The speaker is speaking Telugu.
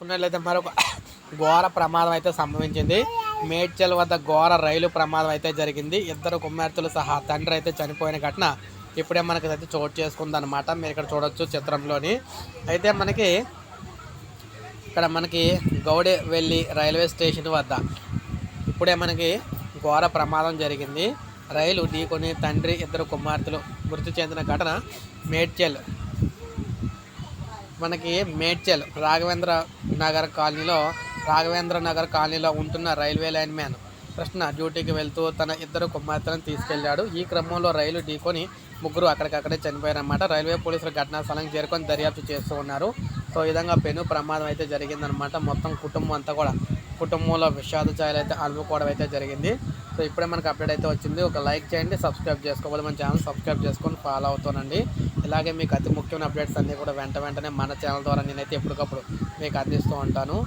చూసుకున్నట్లయితే మరొక ఘోర ప్రమాదం అయితే సంభవించింది. మేడ్చల్ వద్ద ఘోర రైలు ప్రమాదం అయితే జరిగింది. ఇద్దరు కుమార్తెలు సహా తండ్రి అయితే చనిపోయిన ఘటన ఇప్పుడే మనకి అయితే చోటు చేసుకుందనమాట మీరు ఇక్కడ చూడొచ్చు చిత్రంలోని. అయితే మనకి ఇక్కడ మనకి గౌడే వెళ్ళి రైల్వే స్టేషన్ వద్ద ఇప్పుడే మనకి ఘోర ప్రమాదం జరిగింది. రైలు ఢీకొని తండ్రి ఇద్దరు కుమార్తెలు మృతి చెందిన ఘటన మేడ్చల్ మనకి మేడ్చల్ రాఘవేంద్ర నగర్ కాలనీలో రాఘవేంద్ర నగర్ కాలనీలో ఉంటున్న రైల్వే లైన్ మ్యాన్ కృష్ణ డ్యూటీకి వెళ్తూ తన ఇద్దరు కుమార్తెలను తీసుకెళ్ళాడు. ఈ క్రమంలో రైలు ఢీకొని ముగ్గురు అక్కడికక్కడే చనిపోయారన్నమాట. రైల్వే పోలీసులు ఘటనా స్థలానికి చేరుకొని దర్యాప్తు చేస్తూ ఉన్నారు. సో ఈ విధంగా పెను ప్రమాదం అయితే జరిగిందనమాట మొత్తం కుటుంబం అంతా కూడా కుటుంబంలో విషాద ఛాయలు అయితే అనుకోవడం అయితే జరిగింది. సో ఇప్పుడే మనకు అప్డేట్ అయితే వచ్చింది. ఒక లైక్ చేయండి సబ్స్క్రైబ్ చేసుకోవాలి. మన ఛానల్ సబ్స్క్రైబ్ చేసుకొని ఫాలో అవుతానండి. ఇలాగే మీకు అతి ముఖ్యమైన అప్డేట్స్ అన్నీ కూడా వెంట వెంటనే మన ఛానల్ ద్వారా నేనైతే ఎప్పటికప్పుడు మీకు అందిస్తూ ఉంటాను.